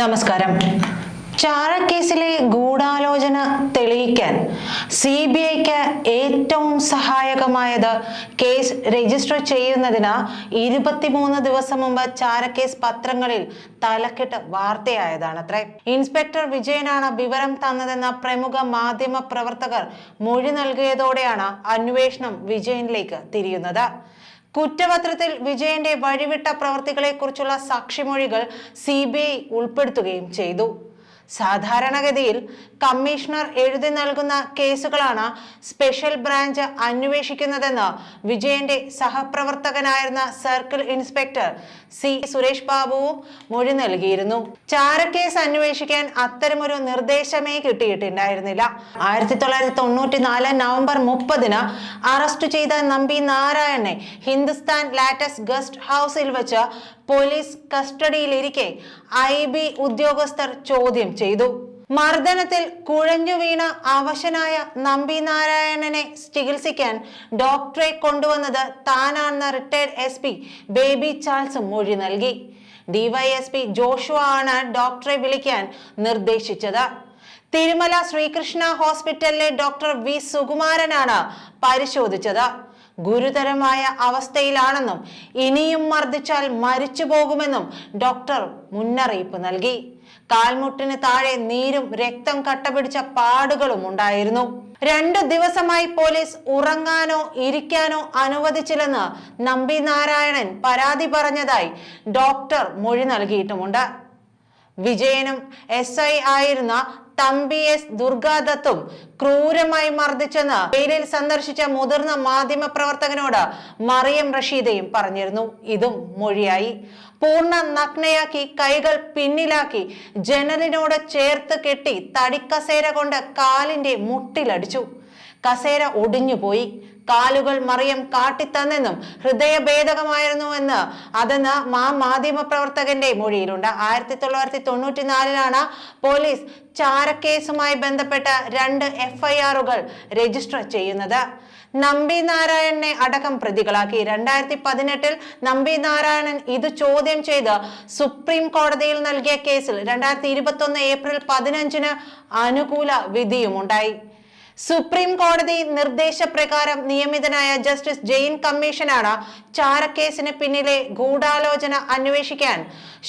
നമസ്കാരം. ചാരക്കേസിലെ ഗൂഢാലോചന തെളിയിക്കാൻ സി ബി ഐക്ക് ഏറ്റവും സഹായകമായത് കേസ് രജിസ്റ്റർ ചെയ്യുന്നതിന് ഇരുപത്തിമൂന്ന് ദിവസം മുമ്പ് ചാരക്കേസ് പത്രങ്ങളിൽ തലക്കെട്ട് വാർത്തയായതാണ് അത്രേ ഇൻസ്പെക്ടർ വിജയനാണ് വിവരം തന്നതെന്ന പ്രമുഖ മാധ്യമ പ്രവർത്തകർ മൊഴി നൽകിയതോടെയാണ് അന്വേഷണം വിജയനിലേക്ക് തിരിയുന്നത്. കുറ്റപത്രത്തിൽ വിജയന്റെ വഴിവിട്ട പ്രവർത്തികളെക്കുറിച്ചുള്ള സാക്ഷിമൊഴികൾ സി ബി ഐ ഉൾപ്പെടുത്തുകയും ചെയ്തു. സാധാരണഗതിയിൽ കമ്മീഷണർ എഴുതി നൽകുന്ന കേസുകളാണ് സ്പെഷ്യൽ ബ്രാഞ്ച് അന്വേഷിക്കുന്നതെന്ന് വിജയന്റെ സഹപ്രവർത്തകനായിരുന്ന സർക്കിൾ ഇൻസ്പെക്ടർ സി സുരേഷ് ബാബുവും മൊഴി നൽകിയിരുന്നു. ചാരക്കേസ് അന്വേഷിക്കാൻ അത്തരമൊരു നിർദ്ദേശമേ കിട്ടിയിട്ടുണ്ടായിരുന്നില്ല. ആയിരത്തി തൊള്ളായിരത്തി തൊണ്ണൂറ്റി നാല് നവംബർ മുപ്പതിന് അറസ്റ്റ് ചെയ്ത നമ്പി നാരായണനെ ഹിന്ദുസ്ഥാൻ ലാറ്റസ് ഗസ്റ്റ് ഹൗസിൽ വെച്ച് പോലീസ് കസ്റ്റഡിയിലിരിക്കെ ഐ ബി ഉദ്യോഗസ്ഥർ ചോദ്യം ചെയ്തു. മർദ്ദനത്തിൽ കുഴഞ്ഞു വീണ അവശനായ നമ്പി നാരായണനെ ചികിത്സിക്കാൻ ഡോക്ടറെ കൊണ്ടുവന്നത് താനാണെന്ന retired S P Baby Charles മൊഴി നൽകി. ഡിവൈഎസ്പി ജോഷുവ ആണ് ഡോക്ടറെ വിളിക്കാൻ നിർദ്ദേശിച്ചത്. തിരുമല ശ്രീകൃഷ്ണ ഹോസ്പിറ്റലിലെ ഡോക്ടർ വി സുകുമാരനാണ് പരിശോധിച്ചത്. ഗുരുതരമായ അവസ്ഥയിലാണെന്നും ഇനിയും മർദ്ദിച്ചാൽ മരിച്ചു പോകുമെന്നും ഡോക്ടർ മുന്നറിയിപ്പ് നൽകി. കാൽമുട്ടിന് താഴെ നീരും രക്തം കട്ടപിടിച്ച പാടുകളും ഉണ്ടായിരുന്നു. രണ്ടു ദിവസമായി പോലീസ് ഉറങ്ങാനോ ഇരിക്കാനോ അനുവദിച്ചില്ലെന്ന് നമ്പി നാരായണൻ പരാതി പറഞ്ഞതായി ഡോക്ടർ മൊഴി നൽകിയിട്ടുമുണ്ട്. വിജയനും എസ് ഐ ആയിരുന്ന തമ്പി എസ് ദുർഗാദത്തും ക്രൂരമായി മർദ്ദിച്ചെന്ന് ജയിലിൽ സന്ദർശിച്ച മുതിർന്ന മാധ്യമ പ്രവർത്തകനോട് മറിയം റഷീദയും പറഞ്ഞിരുന്നു. ഇതും മൊഴിയായി. പൂർണ നഗ്നയാക്കി കൈകൾ പിന്നിലാക്കി ജനലിനോട് ചേർത്ത് കെട്ടി തടിക്കസേര കൊണ്ട് കാലിന്റെ മുട്ടിലടിച്ചു. കസേര ഒടിഞ്ഞുപോയി. കാലുകൾ മറിയം കാട്ടിത്തന്നെന്നും ഹൃദയഭേദകമായിരുന്നു എന്ന് അതെന്ന് മാ മാധ്യമ പ്രവർത്തകന്റെ മൊഴിയിലുണ്ട്. ആയിരത്തി തൊള്ളായിരത്തി തൊണ്ണൂറ്റിനാലിലാണ് പോലീസ് ചാരക്കേസുമായി ബന്ധപ്പെട്ട രണ്ട് എഫ്ഐആറുകൾ രജിസ്റ്റർ ചെയ്യുന്നത്. നമ്പി നാരായണനെ അടക്കം പ്രതികളാക്കി. രണ്ടായിരത്തി പതിനെട്ടിൽ നമ്പി നാരായണൻ ഇത് ചോദ്യം ചെയ്ത് സുപ്രീം കോടതിയിൽ നൽകിയ കേസിൽ രണ്ടായിരത്തി ഇരുപത്തി ഏപ്രിൽ പതിനഞ്ചിന് അനുകൂല വിധിയുമുണ്ടായി. സുപ്രീം കോടതി നിർദ്ദേശപ്രകാരം നിയമിതനായ ജസ്റ്റിസ് ജെയിൻ കമ്മീഷനാണ് ചാരക്കേസിന് പിന്നിലെ ഗൂഢാലോചന അന്വേഷിക്കാൻ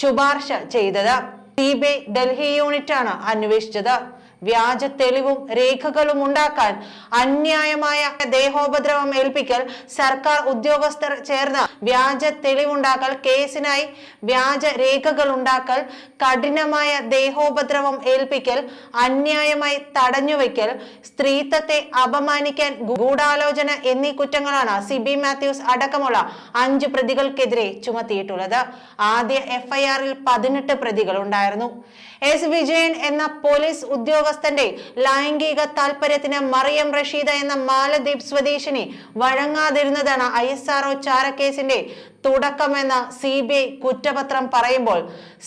ശുപാർശ ചെയ്തത്. സിബിഐ ഡൽഹി യൂണിറ്റാണ് അന്വേഷിച്ചത്. വ്യാജ തെളിവും രേഖകളും ഉണ്ടാക്കാൻ അന്യായമായ ദേഹോപദ്രവം ഏൽപ്പിക്കൽ സർക്കാർ ഉദ്യോഗസ്ഥർ ചേർന്ന വ്യാജ തെളിവുണ്ടാക്കൽ കേസിനായി വ്യാജ രേഖകൾ ഉണ്ടാക്കൽ കഠിനമായ ദേഹോപദ്രവം ഏൽപ്പിക്കൽ അന്യായമായി തടഞ്ഞുവെക്കൽ സ്ത്രീത്വത്തെ അപമാനിക്കാൻ ഗൂഢാലോചന എന്നീ കുറ്റങ്ങളാണ് സിബി മാത്യൂസ് അടക്കമുള്ള അഞ്ച് പ്രതികൾക്കെതിരെ ചുമത്തിയിട്ടുള്ളത്. ആദ്യ എഫ്ഐആറിൽ പതിനെട്ട് പ്രതികൾ ഉണ്ടായിരുന്നു എസ് വിജയൻ എന്ന പോലീസ് ഉദ്യോഗസ്ഥന്റെ ലൈംഗിക താല്പര്യത്തിന് മറിയം റഷീദ എന്ന മാലദ്വീപ് സ്വദേശിനി വഴങ്ങാതിരുന്നതാണ് ഐ എസ് ആർഒ ചാരക്കേസിന്റെ തുടക്കമെന്ന് സി ബി ഐ കുറ്റപത്രം പറയുമ്പോൾ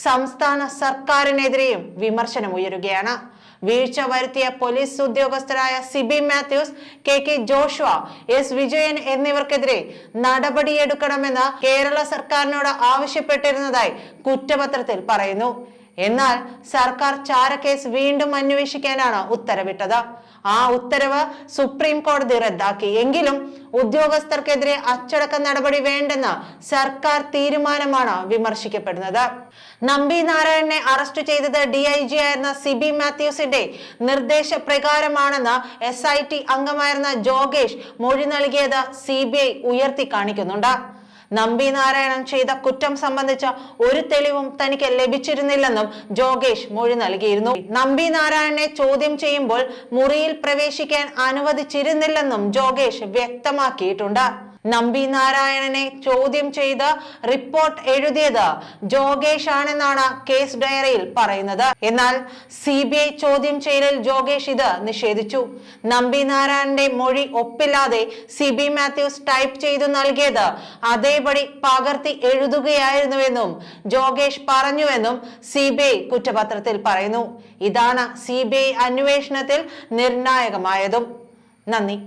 സംസ്ഥാന സർക്കാരിനെതിരെയും വിമർശനം ഉയരുകയാണ് വീഴ്ച വരുത്തിയ police ഉദ്യോഗസ്ഥരായ Siby Mathews K K Joshua S Vijayan എന്നിവർക്കെതിരെ നടപടിയെടുക്കണമെന്ന് കേരള സർക്കാരിനോട് ആവശ്യപ്പെട്ടിരുന്നതായി കുറ്റപത്രത്തിൽ പറയുന്നു. എന്നാൽ സർക്കാർ ചാരക്കേസ് വീണ്ടും അന്വേഷിക്കാനാണ് ഉത്തരവിട്ടത്. ആ ഉത്തരവ് സുപ്രീം കോടതി റദ്ദാക്കി. എങ്കിലും ഉദ്യോഗസ്ഥർക്കെതിരെ അച്ചടക്ക നടപടി വേണ്ടെന്ന സർക്കാർ തീരുമാനമാണ് വിമർശിക്കപ്പെടുന്നത്. നമ്പി നാരായണനെ അറസ്റ്റ് ചെയ്തത് ഡി ഐ ജി ആയിരുന്ന സിബി മാത്യൂസിന്റെ നിർദ്ദേശപ്രകാരമാണെന്ന് എസ് ഐ ടി അംഗമായിരുന്ന ജോഗേഷ് മൊഴി നൽകിയത് സി ബി ഐ ഉയർത്തി കാണിക്കുന്നുണ്ട്. നമ്പി നാരായണൻ ചെയ്ത കുറ്റം സംബന്ധിച്ച ഒരു തെളിവും തനിക്ക് ലഭിച്ചിരുന്നില്ലെന്നും ജോഗേഷ് മൊഴി നൽകിയിരുന്നു. നമ്പി നാരായണനെ ചോദ്യം ചെയ്യുമ്പോൾ മുറിയിൽ പ്രവേശിക്കാൻ അനുവദിച്ചിരുന്നില്ലെന്നും ജോഗേഷ് വ്യക്തമാക്കിയിട്ടുണ്ട്. നമ്പി നാരായണനെ ചോദ്യം ചെയ്ത് റിപ്പോർട്ട് എഴുതിയത് ജോഗേഷ് ആണെന്നാണ് കേസ് ഡയറിയിൽ പറയുന്നത്. എന്നാൽ സി ബി ഐ ചോദ്യം ചെയ്യലിൽ ജോഗേഷ് ഇത് നിഷേധിച്ചു. നമ്പി നാരായണന്റെ മൊഴി ഒപ്പില്ലാതെ സി ബി മാത്യൂസ് ടൈപ്പ് ചെയ്തു നൽകിയത് അതേപടി പകർത്തി എഴുതുകയായിരുന്നുവെന്നും ജോഗേഷ് പറഞ്ഞുവെന്നും സി ബി ഐ കുറ്റപത്രത്തിൽ പറയുന്നു. ഇതാണ് സി ബി ഐ അന്വേഷണത്തിൽ നിർണായകമായതും. നന്ദി.